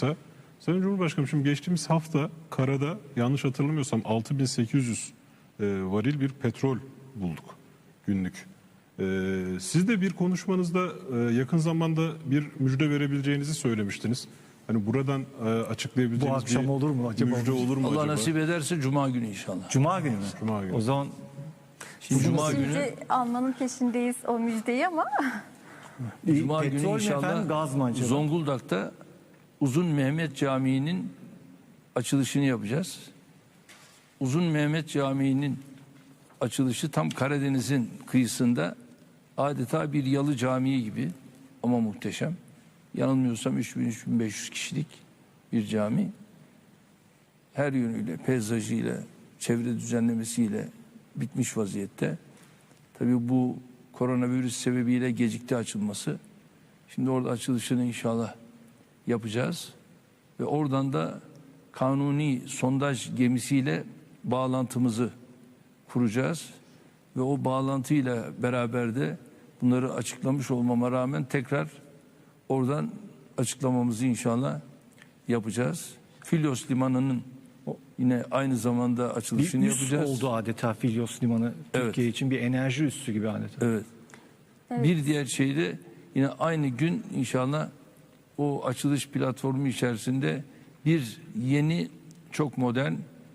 kısa. Sayın Cumhurbaşkanım şimdi geçtiğimiz hafta karada yanlış hatırlamıyorsam 6800 e, varil bir petrol bulduk günlük. E, siz de bir konuşmanızda e, yakın zamanda bir müjde verebileceğinizi söylemiştiniz. Hani buradan e, açıklayabileceğiniz Bu akşam bir olur mu acaba? müjde olur mu Allah acaba? nasip ederse Cuma günü inşallah. Cuma günü mü? Cuma günü. O zaman Şimdi Cuma Şimdi günü almanın peşindeyiz o müjdeyi ama Cuma günü petrol mü inşallah efendim, gaz mı acaba? Zonguldak'ta Uzun Mehmet Camii'nin açılışını yapacağız. Uzun Mehmet Camii'nin açılışı tam Karadeniz'in kıyısında adeta bir yalı camii gibi ama muhteşem. Yanılmıyorsam 3000-3500 kişilik bir cami. Her yönüyle, peyzajıyla, çevre düzenlemesiyle bitmiş vaziyette. Tabii bu koronavirüs sebebiyle gecikti açılması. Şimdi orada açılışını inşallah yapacağız. Ve oradan da kanuni sondaj gemisiyle bağlantımızı kuracağız. Ve o bağlantıyla beraber de bunları açıklamış olmama rağmen tekrar oradan açıklamamızı inşallah yapacağız. Filyos Limanı'nın yine aynı zamanda bir açılışını üs yapacağız. oldu adeta Filyos Limanı Evet. Türkiye için bir enerji üssü gibi adeta. Evet. Bir diğer şey de yine aynı gün inşallah o açılış platformu içerisinde bir yeni çok modern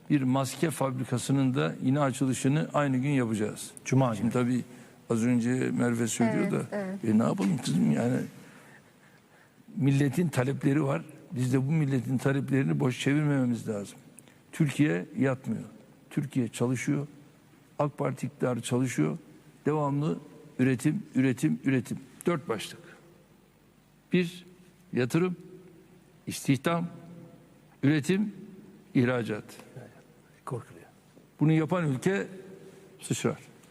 bir maske fabrikasının da yine açılışını aynı gün yapacağız. Cuma günü. Şimdi tabii az önce Merve söylüyor Evet, da evet. e ne yapalım kızım yani milletin talepleri var. Biz de bu milletin taleplerini boş çevirmememiz lazım. Türkiye yatmıyor. Türkiye çalışıyor. AK Parti iktidarı çalışıyor. Devamlı üretim, üretim, üretim. Dört başlık. Bir, yatırım, istihdam, üretim, ihracat. Korkuluyor. Bunu yapan ülke sıçrar.